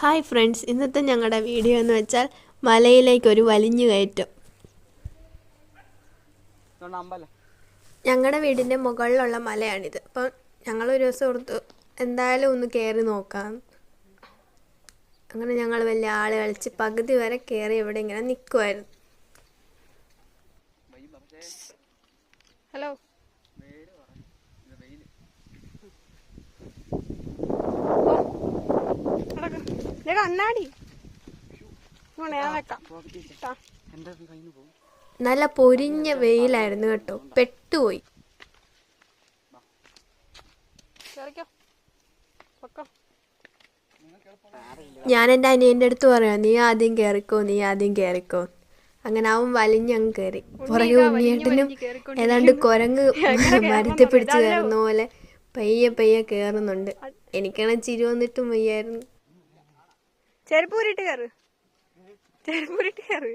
Hi friends ഇന്നത്തെ ഞങ്ങളുടെ video എന്ന് വെച്ചാൽ മലയിലേക്ക് ഒരു വലിഞ്ഞു കയറ്റം. ഞങ്ങളുടെ വീടിന്റെ മുകളിലുള്ള മലയാണിത്. അപ്പം ഞങ്ങളൊരു ദിവസം ഓർത്തു എന്തായാലും ഒന്ന് കയറി നോക്കാം. അങ്ങനെ ഞങ്ങൾ വലിയ ആൾ കളിച്ച് പകുതി വരെ കയറി ഇവിടെ ഇങ്ങനെ നിൽക്കുമായിരുന്നു ഹലോ കണ്ണാടി. ഞാൻ വെക്കാം. നല്ല പൊരിഞ്ഞ വെയിലായിരുന്നു കേട്ടോ. പെട്ടുപോയി. ഞാൻ എന്റെ അനിയന്റെ അടുത്ത് പറയാം നീ ആദ്യം കേറിക്കോ നീ ആദ്യം കേറിക്കോ. അങ്ങനെ അവൻ വലിഞ്ഞങ്ങ് കയറി പുറകെ ഉണ്ണിയേട്ടനും ഏതാണ്ട് കുരങ്ങ് മരത്തെ പിടിച്ചു കയറുന്ന പോലെ പയ്യെ പയ്യെ കയറുന്നുണ്ട് എനിക്കാണെങ്കിൽ ചിരി വന്നിട്ടും വയ്യായിരുന്നു. ചെരുപ്പൂരിട്ട് കയറ് ചെരുപ്പൂരിട്ട് കയറ്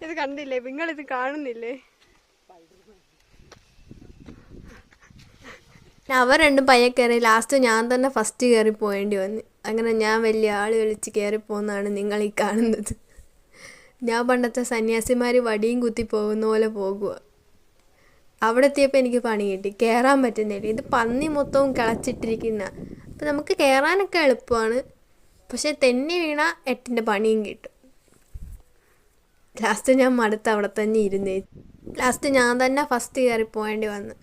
ഇത് കണ്ടില്ലേ? നിങ്ങൾ ഇത് കാണുന്നില്ലേ അവർ രണ്ടും പയ്യെ കയറി ലാസ്റ്റ് ഞാൻ തന്നെ ഫസ്റ്റ് കയറി പോയേണ്ടി വന്നു. അങ്ങനെ ഞാൻ വലിയ ആൾ വിളിച്ച് കയറി പോകുന്നതാണ് നിങ്ങൾ ഈ കാണുന്നത്. ഞാൻ പണ്ടത്തെ സന്യാസിമാർ വടിയും കുത്തി പോകുന്ന പോലെ പോകുക അവിടെ എത്തിയപ്പോൾ എനിക്ക് പണി കിട്ടി. കയറാൻ പറ്റുന്നില്ല. ഇത് പന്നി മൊത്തവും കിളച്ചിട്ടിരിക്കുന്ന. അപ്പം നമുക്ക് കയറാനൊക്കെ എളുപ്പമാണ് പക്ഷേ തെന്നി വീണ എട്ടിന്റെ പണിയും കിട്ടും. ലാസ്റ്റ് ഞാൻ മടുത്ത് അവിടെ തന്നെ ഇരുന്നേ. ലാസ്റ്റ് ഞാൻ തന്നെ ഫസ്റ്റ് കയറി പോകേണ്ടി വന്നു.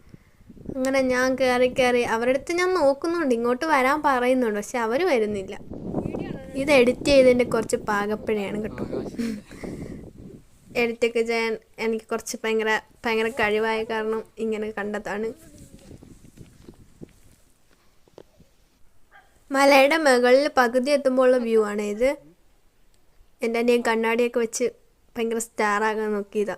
അങ്ങനെ ഞാൻ കയറി കയറി അവരുടെ അടുത്ത് ഞാൻ നോക്കുന്നുണ്ട്. ഇങ്ങോട്ട് വരാൻ പറയുന്നുണ്ട്. പക്ഷെ അവർ വരുന്നില്ല. ഇത് എഡിറ്റ് ചെയ്തതിന്റെ കുറച്ച് പാകപ്പിഴയാണ് കേട്ടോ. എഡിറ്റൊക്കെ ചെയ്യാൻ എനിക്ക് കുറച്ച് ഭയങ്കര ഭയങ്കര കഴിവായ കാരണം ഇങ്ങനെ കണ്ടതാണ്. മലയുടെ മുകളിൽ പകുതി എത്തുമ്പോഴുള്ള വ്യൂ ആണ് ഇത്. എന്റെ അനിയൻ കണ്ണാടിയൊക്കെ വെച്ച് ഭയങ്കര സ്റ്റാറാകാൻ നോക്കിയതാ.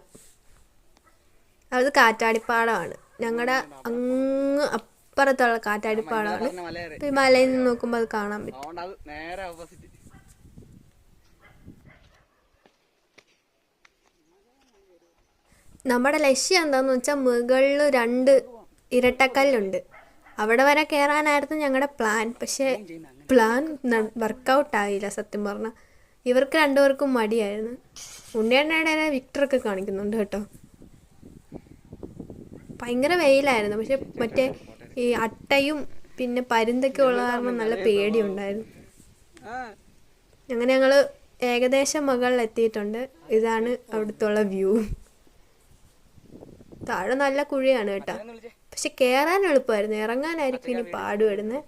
അത് കാറ്റാടിപ്പാടമാണ് ഞങ്ങളുടെ അങ്ങ് അപ്പുറത്തുള്ള കാറ്റാടിപ്പാടമാണ് ഈ മലയിൽ നിന്ന് നോക്കുമ്പോൾ അത് കാണാൻ പറ്റും. നമ്മുടെ ലക്ഷ്യം എന്താണെന്ന് വെച്ചാൽ മുകളിൽ രണ്ട് ഇരട്ടക്കല്ലുണ്ട്. അവിടെ വരെ കയറാനായിരുന്നു ഞങ്ങളുടെ പ്ലാൻ പക്ഷേ പ്ലാൻ വർക്കൗട്ട് ആയില്ല സത്യം പറഞ്ഞാൽ ഇവർക്ക് രണ്ടുപേർക്കും മടിയായിരുന്നു. ഉണ്ണിയണ്ണയുടെ വിക്ടറൊക്കെ കാണിക്കുന്നുണ്ട് കേട്ടോ. ഭയങ്കര വെയിലായിരുന്നു. പക്ഷെ മറ്റേ ഈ അട്ടയും പിന്നെ പരുന്തൊക്കെ ഉള്ള കാരണം നല്ല പേടിയുണ്ടായിരുന്നു. അങ്ങനെ ഞങ്ങൾ ഏകദേശം മുകളിൽ എത്തിയിട്ടുണ്ട് ഇതാണ് അവിടുത്തെ വ്യൂ താഴെ നല്ല കുഴിയാണ് കേട്ടോ. പക്ഷെ കയറാൻ എളുപ്പമായിരുന്നു. ഇറങ്ങാനായിരിക്കും ഇനി പാടുപെടുന്നത്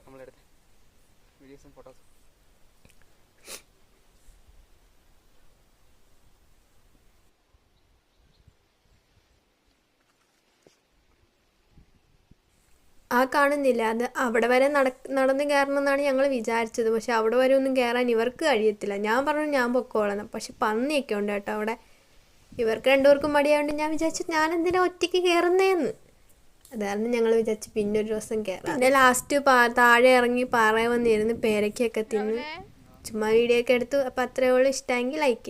ആ കാണുന്നില്ല. അത് അവിടെ വരെ നട നടന്ന് കയറണമെന്നാണ് ഞങ്ങൾ വിചാരിച്ചത്. പക്ഷെ അവിടെ വരെ ഒന്നും കയറാൻ ഇവർക്ക് കഴിയത്തില്ല. ഞാൻ പറഞ്ഞു ഞാൻ പൊക്കോളാം. പക്ഷെ പന്നിയൊക്കെ ഉണ്ട് കേട്ടോ അവിടെ. ഇവർക്ക് രണ്ടുപേർക്കും മടിയായതുകൊണ്ട് ഞാൻ വിചാരിച്ചു ഞാൻ എന്തിനാ ഒറ്റയ്ക്ക് കയറുന്നേന്ന് അതായിരുന്നു ഞങ്ങൾ വിചാരിച്ചു പിന്നെ ഒരു ദിവസം കയറാം പിന്നെ ലാസ്റ്റ് പാ താഴെ ഇറങ്ങി പാറ വന്നിരുന്ന് പേരയ്ക്കൊക്കെ തിന്ന് ചുമ്മാ വീഡിയോ ഒക്കെ എടുത്തു. അപ്പൊ അത്രയേ ഉള്ളൂ. ഇഷ്ടമെങ്കിൽ ലൈക്ക്